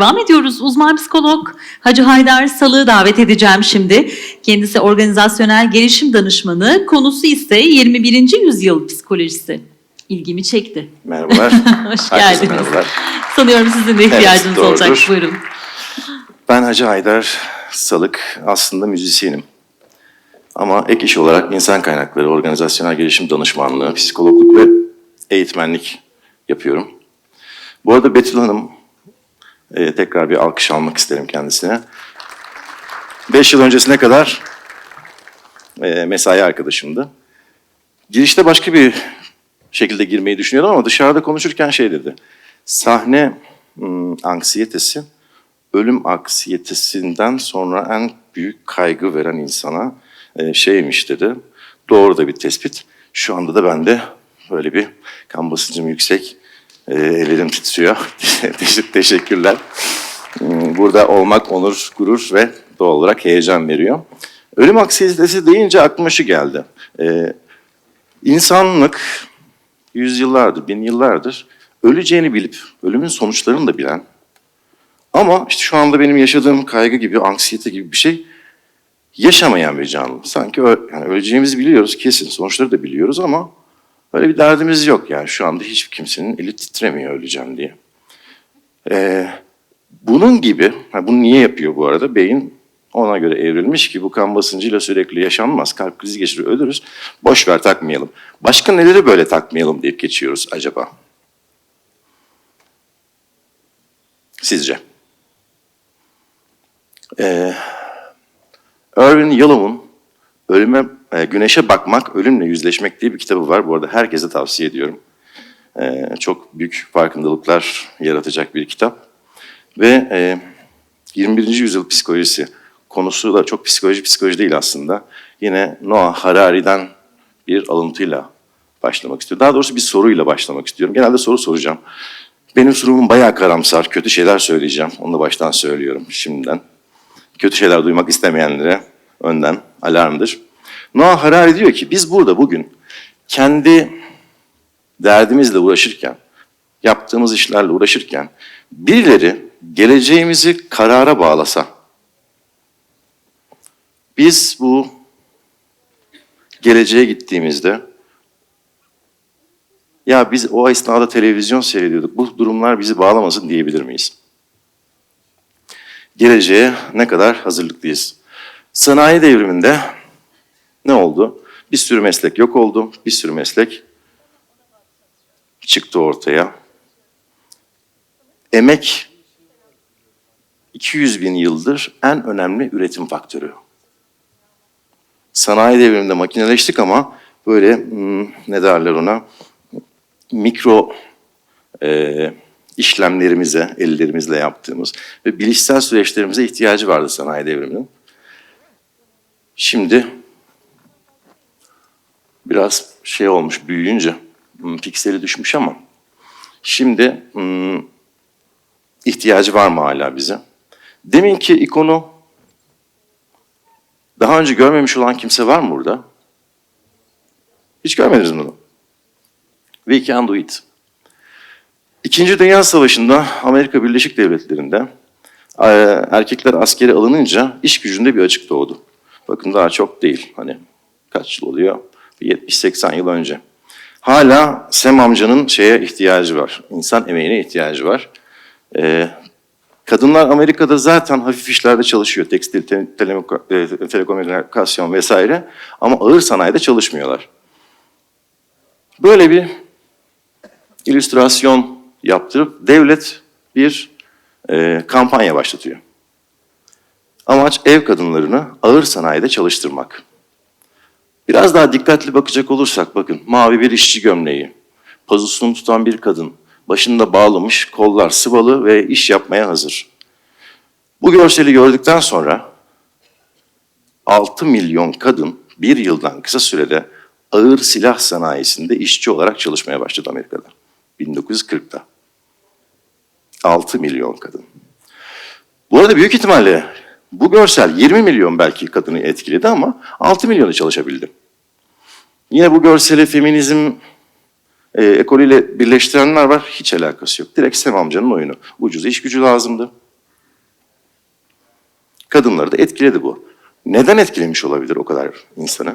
Devam ediyoruz. Uzman psikolog Hacı Haydar Salı'yı davet edeceğim şimdi. Kendisi organizasyonel gelişim danışmanı. Konusu ise 21. yüzyıl psikolojisi. İlgimi çekti. Merhabalar. Hoş geldiniz. merhabalar. Sanıyorum sizin de ihtiyacınız doğrudur. olacak. Buyurun. Ben Hacı Haydar Salık. Aslında müzisyenim. Ama ek iş olarak insan kaynakları, organizasyonel gelişim danışmanlığı, psikologluk ve eğitmenlik yapıyorum. Bu arada Betül Hanım, e, tekrar bir alkış almak isterim kendisine. Beş yıl öncesine kadar e, mesai arkadaşımdı. Girişte başka bir şekilde girmeyi düşünüyordum ama dışarıda konuşurken şey dedi. Sahne hmm, anksiyetesi, ölüm anksiyetesinden sonra en büyük kaygı veren insana e, şeymiş dedi. Doğru da bir tespit. Şu anda da bende böyle bir kan basıncım yüksek, e, ellerim titriyor. Teşekkür- Teşekkürler. Hmm, Burada olmak onur, gurur ve doğal olarak heyecan veriyor. Ölüm anksiyetesi deyince aklıma şu geldi. E, insanlık yüzyıllardır, bin yıllardır öleceğini bilip, ölümün sonuçlarını da bilen ama işte şu anda benim yaşadığım kaygı gibi, anksiyete gibi bir şey yaşamayan bir canlı. Sanki yani öleceğimizi biliyoruz kesin, sonuçları da biliyoruz ama öyle bir derdimiz yok yani. Şu anda hiç kimsenin eli titremiyor öleceğim diye. Ee, bunun gibi, bunu niye yapıyor bu arada? Beyin ona göre evrilmiş ki bu kan basıncıyla sürekli yaşanmaz. Kalp krizi geçirir, ölürüz. Boş ver takmayalım. Başka neleri böyle takmayalım deyip geçiyoruz acaba? Sizce? Ee, Irvin Yalom'un Ölüme, e, Güneşe Bakmak, Ölümle Yüzleşmek diye bir kitabı var. Bu arada herkese tavsiye ediyorum. Ee, çok büyük farkındalıklar yaratacak bir kitap. Ve e, 21. yüzyıl psikolojisi konusu da çok psikoloji psikoloji değil aslında. Yine Noah Harari'den bir alıntıyla başlamak istiyorum. Daha doğrusu bir soruyla başlamak istiyorum. Genelde soru soracağım. Benim sunumum bayağı karamsar, kötü şeyler söyleyeceğim. Onu da baştan söylüyorum şimdiden. Kötü şeyler duymak istemeyenlere önden alarmdır. Noah Harari diyor ki biz burada bugün kendi derdimizle uğraşırken, yaptığımız işlerle uğraşırken birileri geleceğimizi karara bağlasa, biz bu geleceğe gittiğimizde ya biz o esnada televizyon seyrediyorduk, bu durumlar bizi bağlamasın diyebilir miyiz? Geleceğe ne kadar hazırlıklıyız? Sanayi devriminde ne oldu? Bir sürü meslek yok oldu, bir sürü meslek çıktı ortaya. Emek 200 bin yıldır en önemli üretim faktörü. Sanayi devriminde makineleştik ama böyle hmm, ne derler ona mikro e, işlemlerimize, ellerimizle yaptığımız ve bilişsel süreçlerimize ihtiyacı vardı sanayi devriminin. Şimdi biraz şey olmuş büyüyünce hmm, pikseli düşmüş ama şimdi hmm, ihtiyacı var mı hala bize? Deminki ikonu daha önce görmemiş olan kimse var mı burada? Hiç görmediniz bunu? We can do it. İkinci Dünya Savaşı'nda Amerika Birleşik Devletleri'nde e, erkekler askere alınınca iş gücünde bir açık doğdu. Bakın daha çok değil. Hani kaç yıl oluyor? 70-80 yıl önce. Hala Sem amcanın şeye ihtiyacı var. İnsan emeğine ihtiyacı var. Ee, kadınlar Amerika'da zaten hafif işlerde çalışıyor. Tekstil, te- telekom- e, telekomünikasyon vesaire. Ama ağır sanayide çalışmıyorlar. Böyle bir illüstrasyon yaptırıp devlet bir e, kampanya başlatıyor. Amaç ev kadınlarını ağır sanayide çalıştırmak. Biraz daha dikkatli bakacak olursak bakın mavi bir işçi gömleği, pazusunu tutan bir kadın, başında bağlamış, kollar sıvalı ve iş yapmaya hazır. Bu görseli gördükten sonra 6 milyon kadın bir yıldan kısa sürede ağır silah sanayisinde işçi olarak çalışmaya başladı Amerika'da. 1940'ta. 6 milyon kadın. Bu arada büyük ihtimalle bu görsel 20 milyon belki kadını etkiledi ama 6 milyonu çalışabildi. Yine bu görseli feminizm e, ekolüyle birleştirenler var. Hiç alakası yok. Direkt Sem amcanın oyunu. Ucuz iş gücü lazımdı. Kadınları da etkiledi bu. Neden etkilemiş olabilir o kadar insanı?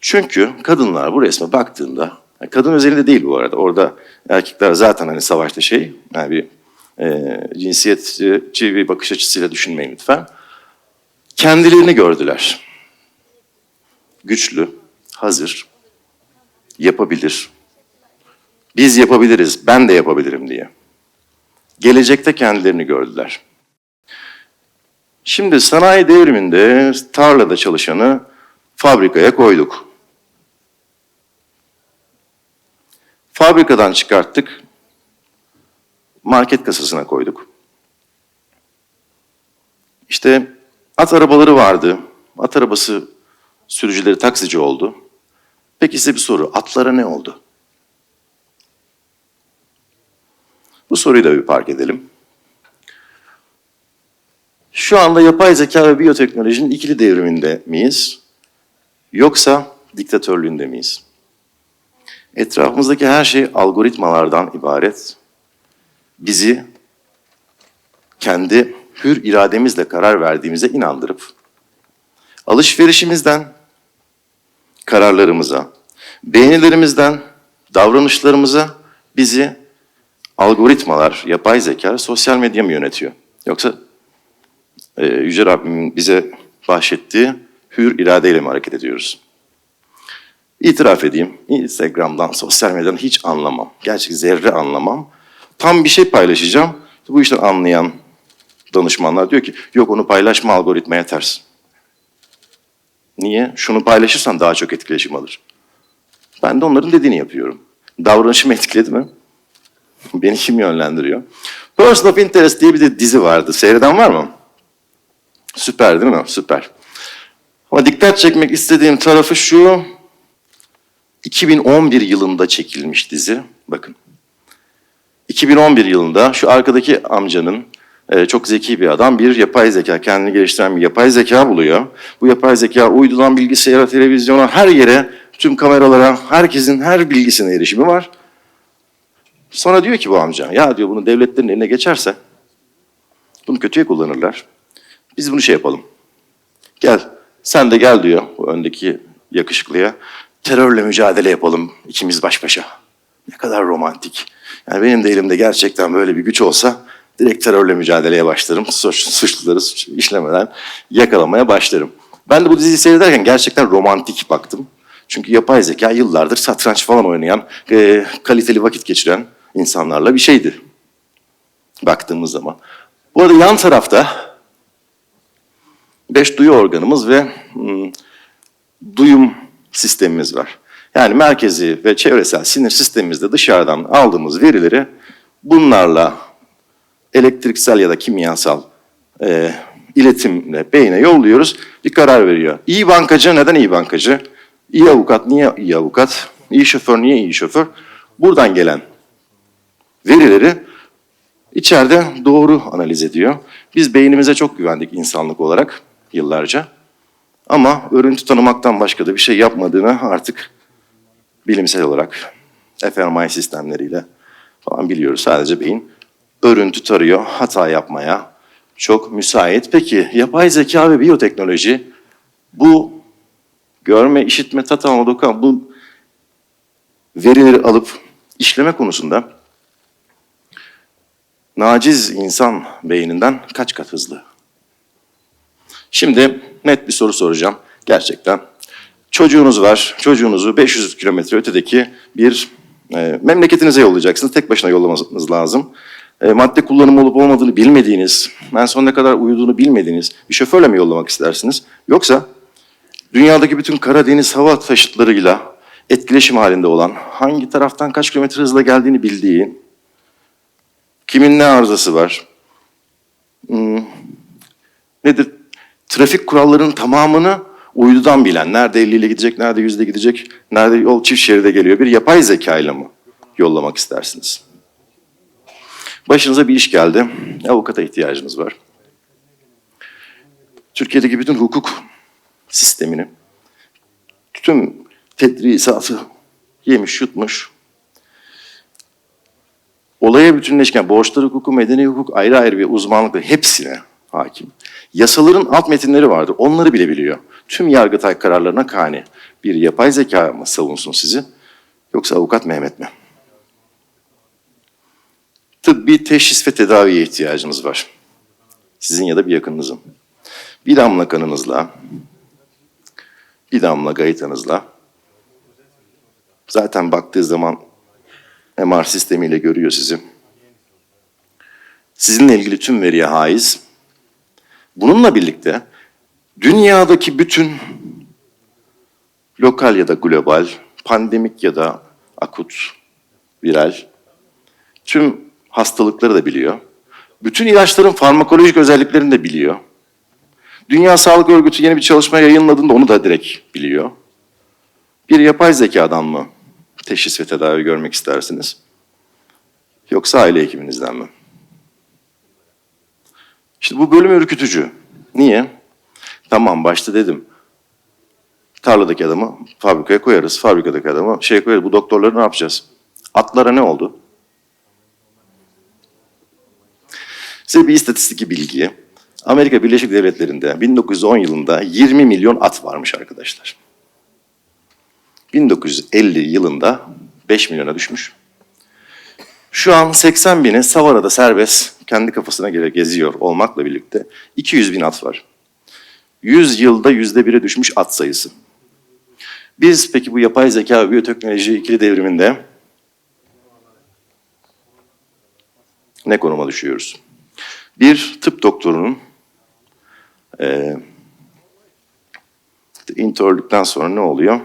Çünkü kadınlar bu resme baktığında, kadın özelinde değil bu arada. Orada erkekler zaten hani savaşta şey, yani bir e, cinsiyetçi bir bakış açısıyla düşünmeyin lütfen. Kendilerini gördüler. Güçlü, hazır, yapabilir. Biz yapabiliriz, ben de yapabilirim diye. Gelecekte kendilerini gördüler. Şimdi sanayi devriminde tarlada çalışanı fabrikaya koyduk. Fabrikadan çıkarttık, market kasasına koyduk. İşte at arabaları vardı. At arabası sürücüleri taksici oldu. Peki size bir soru. Atlara ne oldu? Bu soruyu da bir park edelim. Şu anda yapay zeka ve biyoteknolojinin ikili devriminde miyiz? Yoksa diktatörlüğünde miyiz? Etrafımızdaki her şey algoritmalardan ibaret. Bizi kendi hür irademizle karar verdiğimize inandırıp alışverişimizden kararlarımıza, beğenilerimizden davranışlarımıza bizi algoritmalar, yapay zeka, sosyal medya mı yönetiyor? Yoksa e, Yüce Rabbimin bize bahşettiği hür iradeyle mi hareket ediyoruz? İtiraf edeyim, Instagram'dan, sosyal medyadan hiç anlamam. Gerçek zerre anlamam. Tam bir şey paylaşacağım. Bu işten anlayan danışmanlar diyor ki, yok onu paylaşma algoritmaya ters. Niye? Şunu paylaşırsan daha çok etkileşim alır. Ben de onların dediğini yapıyorum. Davranışımı etkiledi mi? Beni kim yönlendiriyor? Person of Interest diye bir de dizi vardı. Seyreden var mı? Süper değil mi? Süper. Ama dikkat çekmek istediğim tarafı şu. 2011 yılında çekilmiş dizi. Bakın. 2011 yılında şu arkadaki amcanın e, çok zeki bir adam bir yapay zeka, kendini geliştiren bir yapay zeka buluyor. Bu yapay zeka uydudan bilgisayara, televizyona, her yere, tüm kameralara, herkesin her bilgisine erişimi var. Sonra diyor ki bu amca, ya diyor bunu devletlerin eline geçerse bunu kötüye kullanırlar. Biz bunu şey yapalım. Gel, sen de gel diyor bu öndeki yakışıklıya. Terörle mücadele yapalım ikimiz baş başa. Ne kadar romantik. Yani benim de elimde gerçekten böyle bir güç olsa direkt terörle mücadeleye başlarım. Suç, suçluları suç işlemeden yakalamaya başlarım. Ben de bu diziyi seyrederken gerçekten romantik baktım. Çünkü yapay zeka yıllardır satranç falan oynayan, e, kaliteli vakit geçiren insanlarla bir şeydi. Baktığımız zaman. Bu arada yan tarafta beş duyu organımız ve hmm, duyum sistemimiz var. Yani merkezi ve çevresel sinir sistemimizde dışarıdan aldığımız verileri bunlarla elektriksel ya da kimyasal e, iletimle beyne yolluyoruz. Bir karar veriyor. İyi bankacı neden iyi bankacı? İyi avukat niye iyi avukat? İyi şoför niye iyi şoför? Buradan gelen verileri içeride doğru analiz ediyor. Biz beynimize çok güvendik insanlık olarak yıllarca. Ama örüntü tanımaktan başka da bir şey yapmadığını artık bilimsel olarak fMRI sistemleriyle falan biliyoruz. Sadece beyin örüntü tarıyor, hata yapmaya çok müsait. Peki yapay zeka ve biyoteknoloji bu görme, işitme, tat alma, doku alma, bu verileri alıp işleme konusunda naciz insan beyninden kaç kat hızlı? Şimdi net bir soru soracağım gerçekten. Çocuğunuz var, çocuğunuzu 500 kilometre ötedeki bir e, memleketinize yollayacaksınız. Tek başına yollamanız lazım. E, madde kullanımı olup olmadığını bilmediğiniz, en son ne kadar uyuduğunu bilmediğiniz bir şoförle mi yollamak istersiniz? Yoksa dünyadaki bütün kara deniz hava taşıtlarıyla etkileşim halinde olan, hangi taraftan kaç kilometre hızla geldiğini bildiğin, kimin ne arızası var, hmm, nedir? Trafik kurallarının tamamını uydudan bilen, nerede 50 ile gidecek, nerede 100 ile gidecek, nerede yol çift şeride geliyor bir yapay zekayla mı yollamak istersiniz? Başınıza bir iş geldi, avukata ihtiyacınız var. Türkiye'deki bütün hukuk sistemini, tüm tedrisatı yemiş yutmuş, olaya bütünleşken borçlar hukuku, medeni hukuk ayrı ayrı bir uzmanlıkla hepsine hakim. Yasaların alt metinleri vardır. Onları bile biliyor. Tüm yargıtay kararlarına kani. Bir yapay zeka mı savunsun sizi? Yoksa avukat Mehmet mi? Tıbbi teşhis ve tedaviye ihtiyacınız var. Sizin ya da bir yakınınızın. Bir damla kanınızla, bir damla gayitanızla, zaten baktığı zaman MR sistemiyle görüyor sizi. Sizinle ilgili tüm veriye haiz. Bununla birlikte dünyadaki bütün lokal ya da global, pandemik ya da akut, viral tüm hastalıkları da biliyor. Bütün ilaçların farmakolojik özelliklerini de biliyor. Dünya Sağlık Örgütü yeni bir çalışma yayınladığında onu da direkt biliyor. Bir yapay zekadan mı teşhis ve tedavi görmek istersiniz? Yoksa aile hekiminizden mi? İşte bu bölüm ürkütücü. Niye? Tamam başta dedim. Tarladaki adamı fabrikaya koyarız. Fabrikadaki adamı şey koyarız. Bu doktorları ne yapacağız? Atlara ne oldu? Size bir istatistik bilgi. Amerika Birleşik Devletleri'nde 1910 yılında 20 milyon at varmış arkadaşlar. 1950 yılında 5 milyona düşmüş. Şu an 80 bini Savara'da serbest kendi kafasına göre geziyor olmakla birlikte 200 bin at var. 100 yılda yüzde bire düşmüş at sayısı. Biz peki bu yapay zeka ve biyoteknoloji ikili devriminde ne konuma düşüyoruz? Bir tıp doktorunun e, internlükten sonra ne oluyor?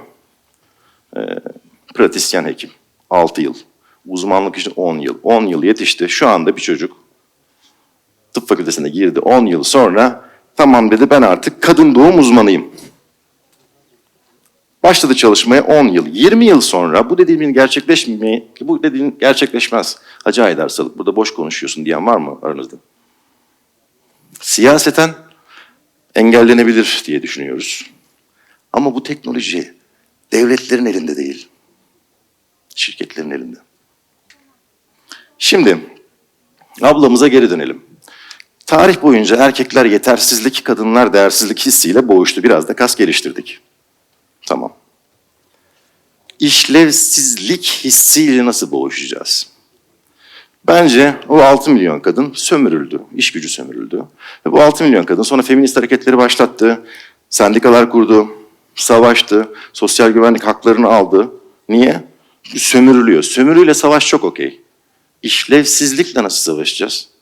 E, pratisyen hekim. 6 yıl. Uzmanlık için 10 yıl. 10 yıl yetişti. Şu anda bir çocuk fakültesine girdi. 10 yıl sonra tamam dedi ben artık kadın doğum uzmanıyım. Başladı çalışmaya 10 yıl. 20 yıl sonra bu dediğimin gerçekleşmeyi, bu dediğin gerçekleşmez. Hacı Haydar Salık burada boş konuşuyorsun diyen var mı aranızda? Siyaseten engellenebilir diye düşünüyoruz. Ama bu teknoloji devletlerin elinde değil. Şirketlerin elinde. Şimdi ablamıza geri dönelim. Tarih boyunca erkekler yetersizlik, kadınlar değersizlik hissiyle boğuştu. Biraz da kas geliştirdik. Tamam. İşlevsizlik hissiyle nasıl boğuşacağız? Bence o 6 milyon kadın sömürüldü, iş gücü sömürüldü. Ve bu 6 milyon kadın sonra feminist hareketleri başlattı, sendikalar kurdu, savaştı, sosyal güvenlik haklarını aldı. Niye? Sömürülüyor. Sömürüyle savaş çok okey. İşlevsizlikle nasıl savaşacağız?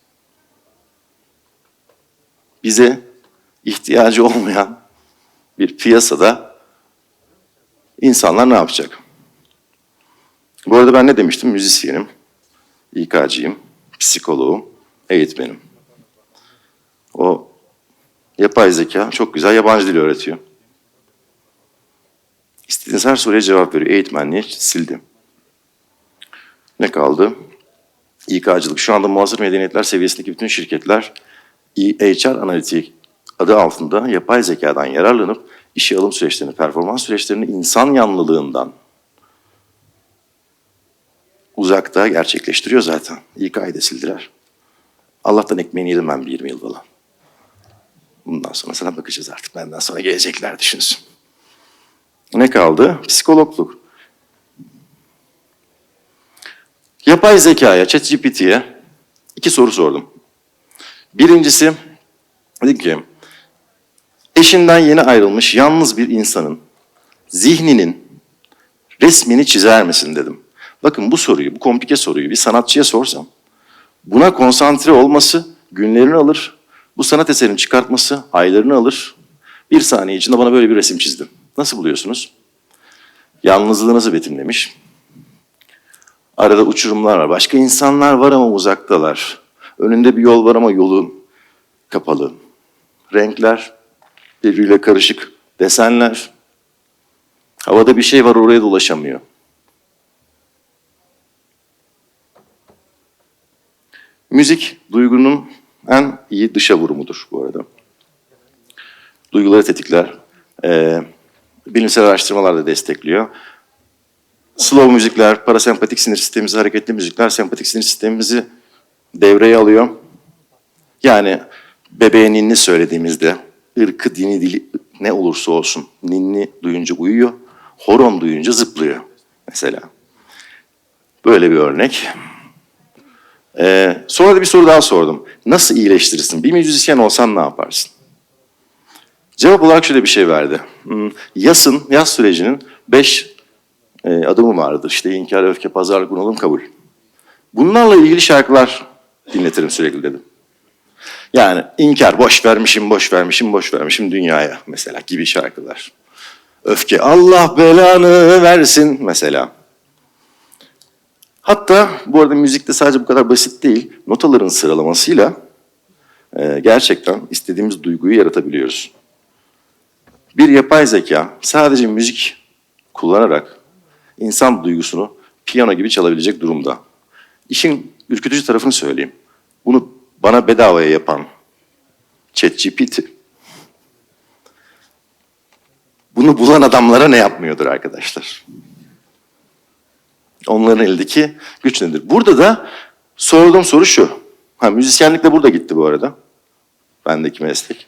Bize ihtiyacı olmayan bir piyasada insanlar ne yapacak? Bu arada ben ne demiştim? Müzisyenim, İK'cıyım, psikoloğum, eğitmenim. O yapay zeka çok güzel yabancı dil öğretiyor. İstediğiniz her soruya cevap veriyor. Eğitmenliği sildim. Ne kaldı? İK'cılık. Şu anda muhasır medeniyetler seviyesindeki bütün şirketler HR analitik adı altında yapay zekadan yararlanıp işe alım süreçlerini, performans süreçlerini insan yanlılığından uzakta gerçekleştiriyor zaten. İK'yı da sildiler. Allah'tan ekmeğini yedim ben bir 20 yıl falan. Bundan sonra sana bakacağız artık. Benden sonra gelecekler düşünsün. Ne kaldı? Psikologluk. Yapay zekaya, ChatGPT'ye iki soru sordum. Birincisi, dedim ki, eşinden yeni ayrılmış yalnız bir insanın zihninin resmini çizer misin dedim. Bakın bu soruyu, bu komplike soruyu bir sanatçıya sorsam, buna konsantre olması günlerini alır, bu sanat eserini çıkartması aylarını alır. Bir saniye içinde bana böyle bir resim çizdim. Nasıl buluyorsunuz? Yalnızlığı nasıl betimlemiş? Arada uçurumlar var. Başka insanlar var ama uzaktalar. Önünde bir yol var ama yolu kapalı. Renkler birbiriyle karışık. Desenler. Havada bir şey var oraya da ulaşamıyor. Müzik duygunun en iyi dışa vurumudur bu arada. Duyguları tetikler. Ee, bilimsel araştırmalar da destekliyor. Slow müzikler, parasempatik sinir sistemimizi, hareketli müzikler sempatik sinir sistemimizi devreye alıyor. Yani Bebeğe ninni söylediğimizde ırkı, dini, dili ne olursa olsun ninni duyunca uyuyor, horon duyunca zıplıyor mesela. Böyle bir örnek. Ee, sonra da bir soru daha sordum. Nasıl iyileştirirsin? Bir müzisyen olsan ne yaparsın? Cevap olarak şöyle bir şey verdi. Hmm, Yasın, yas sürecinin beş e, adımı vardır. İşte inkar, öfke, pazarlık, bunalım, kabul. Bunlarla ilgili şarkılar dinletirim sürekli dedim. Yani inkar, boş vermişim, boş vermişim, boş vermişim dünyaya mesela gibi şarkılar. Öfke, Allah belanı versin mesela. Hatta bu arada müzikte sadece bu kadar basit değil, notaların sıralamasıyla e, gerçekten istediğimiz duyguyu yaratabiliyoruz. Bir yapay zeka sadece müzik kullanarak insan duygusunu piyano gibi çalabilecek durumda. İşin ürkütücü tarafını söyleyeyim. Bunu bana bedavaya yapan ChatGPT bunu bulan adamlara ne yapmıyordur arkadaşlar? Onların eldeki güç nedir? Burada da sorduğum soru şu. Ha, müzisyenlik de burada gitti bu arada. Bendeki meslek.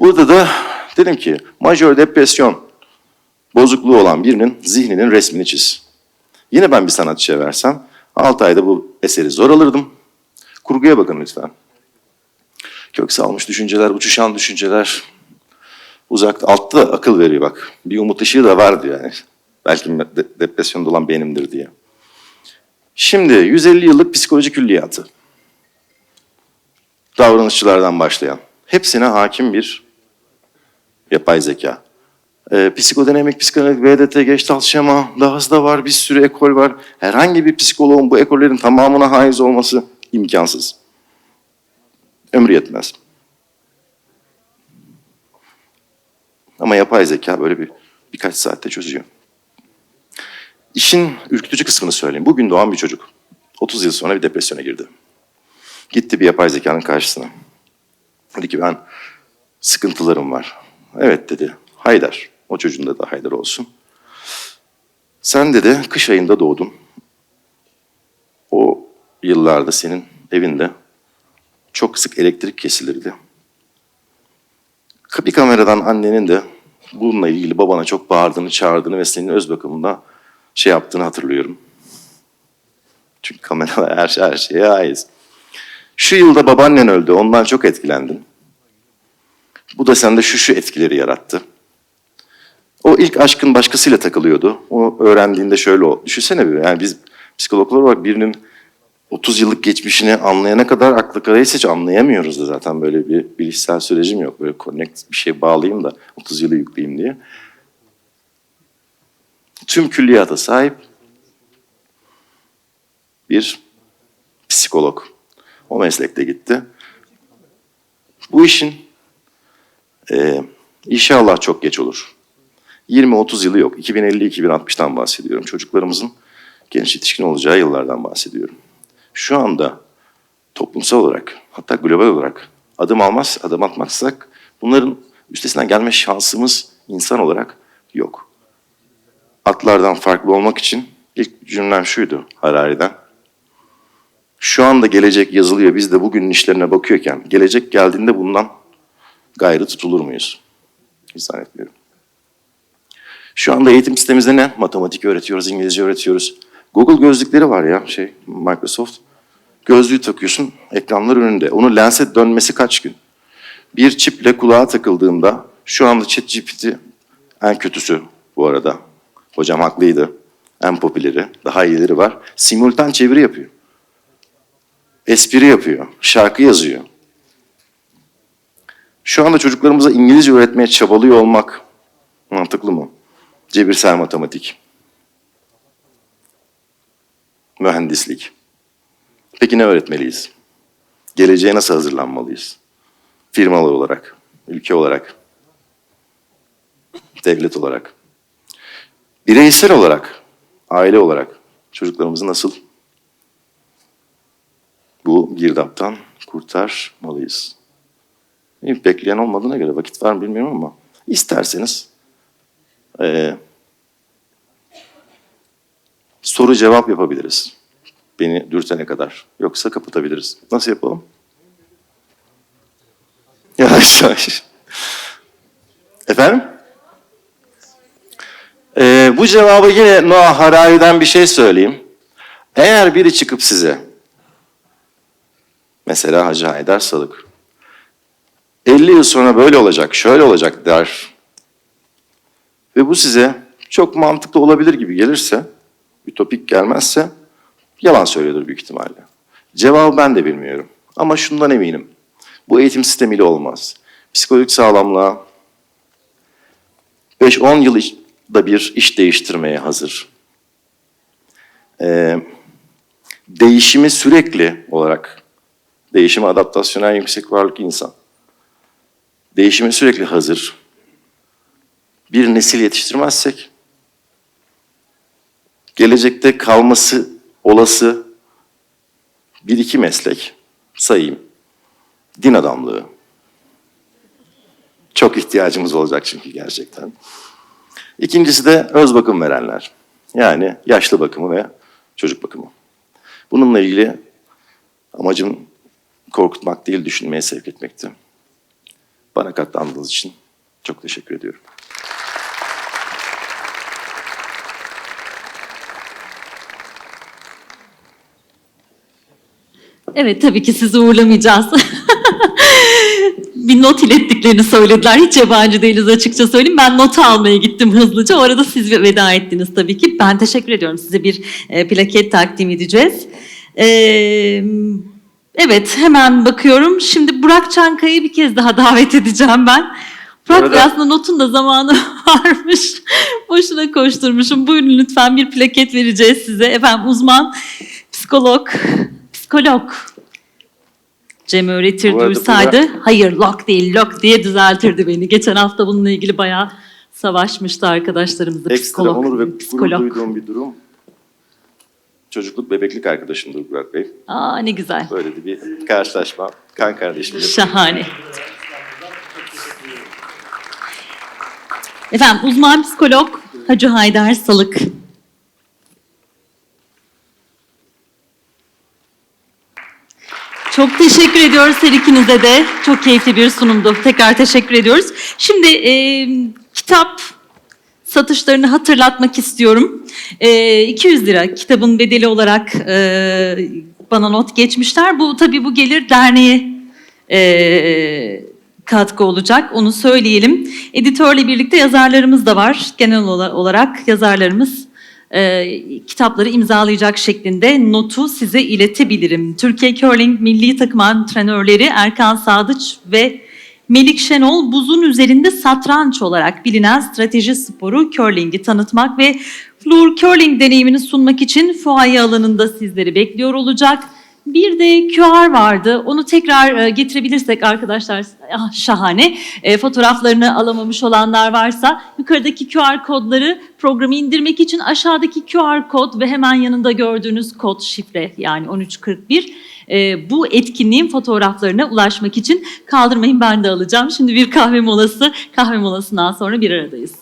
Burada da dedim ki majör depresyon bozukluğu olan birinin zihninin resmini çiz. Yine ben bir sanatçıya versem 6 ayda bu eseri zor alırdım. Kurguya bakın lütfen. Kök salmış düşünceler, uçuşan düşünceler. Uzakta, altta akıl veriyor bak. Bir umut ışığı da var diyor yani. Belki de- depresyonda olan benimdir diye. Şimdi 150 yıllık psikoloji külliyatı. Davranışçılardan başlayan. Hepsine hakim bir yapay zeka. Ee, psikodinamik, psikanalitik, VDT, Gestalt şema, dahası da var, bir sürü ekol var. Herhangi bir psikoloğun bu ekollerin tamamına haiz olması imkansız. Ömrü yetmez. Ama yapay zeka böyle bir birkaç saatte çözüyor. İşin ürkütücü kısmını söyleyeyim. Bugün doğan bir çocuk. 30 yıl sonra bir depresyona girdi. Gitti bir yapay zekanın karşısına. Dedi ki ben sıkıntılarım var. Evet dedi. Haydar. O çocuğun da da Haydar olsun. Sen dedi kış ayında doğdun. O yıllarda senin evinde çok sık elektrik kesilirdi. Bir kameradan annenin de bununla ilgili babana çok bağırdığını, çağırdığını ve senin öz bakımında şey yaptığını hatırlıyorum. Çünkü kameralar her, her şeye ait. Şu yılda babaannen öldü, ondan çok etkilendin. Bu da sende şu şu etkileri yarattı. O ilk aşkın başkasıyla takılıyordu. O öğrendiğinde şöyle oldu. Düşünsene bir, yani biz psikologlar olarak birinin 30 yıllık geçmişini anlayana kadar aklı karaysa anlayamıyoruz da zaten böyle bir bilişsel sürecim yok. Böyle connect bir şey bağlayayım da 30 yılı yükleyeyim diye. Tüm külliyata sahip bir psikolog. O meslekte gitti. Bu işin e, inşallah çok geç olur. 20-30 yılı yok. 2050-2060'tan bahsediyorum. Çocuklarımızın genç yetişkin olacağı yıllardan bahsediyorum. Şu anda toplumsal olarak hatta global olarak adım almaz, adım atmazsak bunların üstesinden gelme şansımız insan olarak yok. Atlardan farklı olmak için ilk cümlem şuydu Harari'den. Şu anda gelecek yazılıyor. Biz de bugünün işlerine bakıyorken gelecek geldiğinde bundan gayrı tutulur muyuz? Hiç zannetmiyorum. Şu anda eğitim sistemimizde ne? Matematik öğretiyoruz, İngilizce öğretiyoruz. Google gözlükleri var ya şey Microsoft. Gözlüğü takıyorsun ekranlar önünde. Onun lense dönmesi kaç gün? Bir çiple kulağa takıldığında şu anda ChatGPT en kötüsü bu arada. Hocam haklıydı. En popüleri, daha iyileri var. Simultan çeviri yapıyor. Espri yapıyor. Şarkı yazıyor. Şu anda çocuklarımıza İngilizce öğretmeye çabalıyor olmak mantıklı mı? Cebirsel matematik. Mühendislik. Peki ne öğretmeliyiz? Geleceğe nasıl hazırlanmalıyız? Firmalı olarak, ülke olarak, devlet olarak, bireysel olarak, aile olarak çocuklarımızı nasıl bu girdaptan kurtarmalıyız? Bekleyen olmadığına göre vakit var mı bilmiyorum ama isterseniz eee, soru cevap yapabiliriz. Beni dürtene kadar. Yoksa kapatabiliriz. Nasıl yapalım? Yavaş yavaş. Efendim? Ee, bu cevabı yine Noah Harari'den bir şey söyleyeyim. Eğer biri çıkıp size, mesela Hacı Haydar Salık, 50 yıl sonra böyle olacak, şöyle olacak der ve bu size çok mantıklı olabilir gibi gelirse, ütopik gelmezse yalan söylüyordur büyük ihtimalle. Cevabı ben de bilmiyorum. Ama şundan eminim. Bu eğitim sistemiyle olmaz. Psikolojik sağlamlığa 5-10 yılda bir iş değiştirmeye hazır. Ee, değişimi sürekli olarak, değişime adaptasyonel yüksek varlık insan. Değişime sürekli hazır. Bir nesil yetiştirmezsek, gelecekte kalması olası bir iki meslek sayayım. Din adamlığı. Çok ihtiyacımız olacak çünkü gerçekten. İkincisi de öz bakım verenler. Yani yaşlı bakımı ve çocuk bakımı. Bununla ilgili amacım korkutmak değil, düşünmeye sevk etmekti. Bana katlandığınız için çok teşekkür ediyorum. Evet tabii ki sizi uğurlamayacağız. bir not ilettiklerini söylediler. Hiç yabancı değiliz açıkça söyleyeyim. Ben notu almaya gittim hızlıca. O arada siz veda ettiniz tabii ki. Ben teşekkür ediyorum. Size bir e, plaket takdim edeceğiz. Ee, evet hemen bakıyorum. Şimdi Burak Çankaya'yı bir kez daha davet edeceğim ben. Burak arada- aslında notun da zamanı varmış. Boşuna koşturmuşum. Buyurun lütfen bir plaket vereceğiz size. Efendim uzman psikolog, psikolog Cem öğretir Bu hayır lok değil lok diye düzeltirdi beni. Geçen hafta bununla ilgili bayağı savaşmıştı arkadaşlarımız da Ekstra psikolog. onur ve gurur psikolog. duyduğum bir durum. Çocukluk bebeklik arkadaşımdır Burak Bey. Aa ne güzel. Böyle de bir karşılaşma. Kan kardeşim. Şahane. Efendim uzman psikolog Hacı Haydar Salık. Çok teşekkür ediyoruz her ikinize de. Çok keyifli bir sunumdu. Tekrar teşekkür ediyoruz. Şimdi e, kitap satışlarını hatırlatmak istiyorum. E, 200 lira kitabın bedeli olarak e, bana not geçmişler. Bu tabii bu gelir derneğe e, katkı olacak. Onu söyleyelim. Editörle birlikte yazarlarımız da var. Genel ola- olarak yazarlarımız e, kitapları imzalayacak şeklinde notu size iletebilirim. Türkiye Curling milli takım antrenörleri Erkan Sadıç ve Melik Şenol buzun üzerinde satranç olarak bilinen strateji sporu curling'i tanıtmak ve floor curling deneyimini sunmak için fuaye alanında sizleri bekliyor olacak. Bir de QR vardı. Onu tekrar e, getirebilirsek arkadaşlar ah, şahane. E, fotoğraflarını alamamış olanlar varsa yukarıdaki QR kodları programı indirmek için aşağıdaki QR kod ve hemen yanında gördüğünüz kod şifre yani 1341 e, bu etkinliğin fotoğraflarına ulaşmak için kaldırmayın ben de alacağım. Şimdi bir kahve molası, kahve molasından sonra bir aradayız.